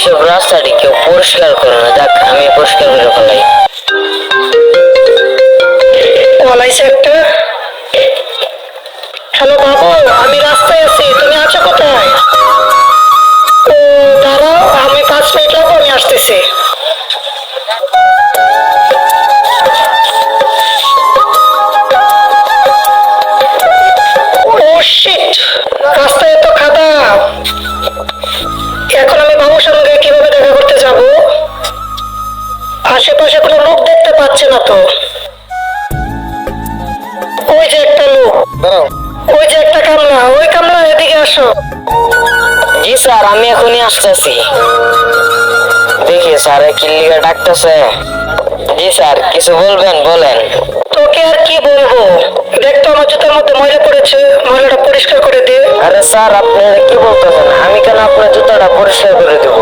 এইসব রাস্তাটি কেউ পরিষ্কার করে না। যাক, আমি পরিষ্কার করে ফেলাই। একটা হ্যালো বাবু, আমি রাস্তায় আছি, তুমি দাঁড়াও। ওই যে একটা কামলা ওই কামলা এদিকে আসো। জি স্যার আমি এখনই আসতেছি। দেখি স্যার কিল্লিগা ডাকতেছে। জি স্যার কিছু বলবেন বলেন। তোকে আর কি বলব? দেখ তো আমার জুতার মধ্যে ময়লা পড়েছে ময়লাটা পরিষ্কার করে দে। আরে স্যার আপনি কি বলতেছেন? আমি কেন আপনার জুতাটা পরিষ্কার করে দেব?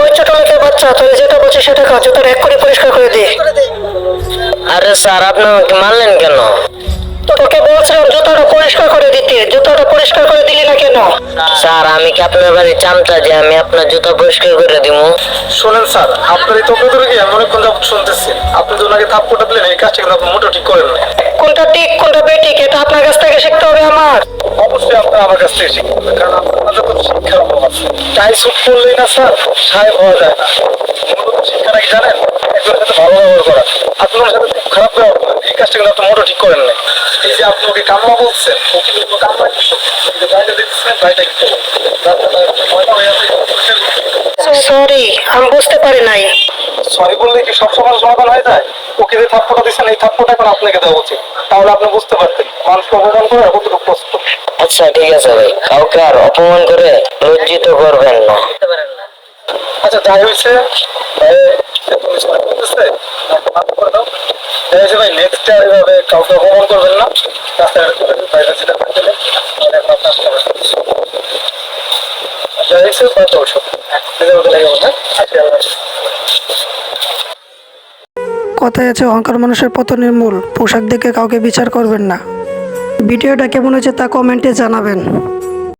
ওই ছোট লোকের বাচ্চা তোর যেটা বলছে সেটা কাজ জুতাটা এক করে পরিষ্কার করে দে। আরে স্যার আপনি আমাকে মারলেন কেন? বলছিলাম জুতাটা পরিষ্কার করে দিতে। জুতাটা পরিষ্কার করে দিলি না কেন? স্যার আমি কি আপনার বাড়ি চামচা যে আমি আপনার জুতা পরিষ্কার করে দিব শোনেন স্যার আপনার এই তকলে ধরে গিয়ে আমি অনেকক্ষণ যাবত শুনতেছি। আপনি তো ওনাকে থাপ্পড়টা দিলেন এই কাজটা কিন্তু আপনি মোটো ঠিক করেন না কোনটা ঠিক কোনটা বেঠিক এটা আপনার কাছ থেকে শিখতে হবে আমার। অবশ্যই আপনার আমার কাছ থেকে শিখতে হবে কারণ আপনার যখন শিক্ষার অভাব আছে। টাই সুট করলেই না স্যার সাহেব হওয়া যায় না। মূলত শিক্ষাটা কি জানেন একজনের সাথে ভালো ব্যবহার করা আপনি ওনার সাথে খুব খারাপ ব্যবহার করেন এই কাজটা কিন্তু আপনি মোটো ঠিক করেন না যে আপনি ওকে কামলা বলছেন ও কিন্তু কামলা কিন্তু আছে পরিষ্কার করতে হবে। সরি আমি বুঝতে পারি নাই। সরি বললে কি সব সমস্যার সমাধান হয়ে যায়? ওকে যে থাপ্পড়টা দিচ্ছেন এই থাপ্পড়টা এখন আপনাকে দেওয়া উচিত। তাহলে আপনি বুঝতে পারতেন। মানুষকে অপমান করে কতটুকু কষ্ট? আচ্ছা ঠিক আছে ভাই। কাউকে আর অপমান করে লজ্জিত করবেন না। আচ্ছা যাই হয়েছে হয়েছে ভাই নেক্সট আর এভাবে কাউকে করবেন না। বাইরে সেটা করে দেবেন এখন আপনার আসতে হবে। কত ওষুধ নিজের মতো লেগে বলবেন আজকে কথায় আছে, অহংকার মানুষের পতনের মূল। পোশাক দেখে কাউকে বিচার করবেন না। ভিডিওটা কেমন হয়েছে তা কমেন্টে জানাবেন।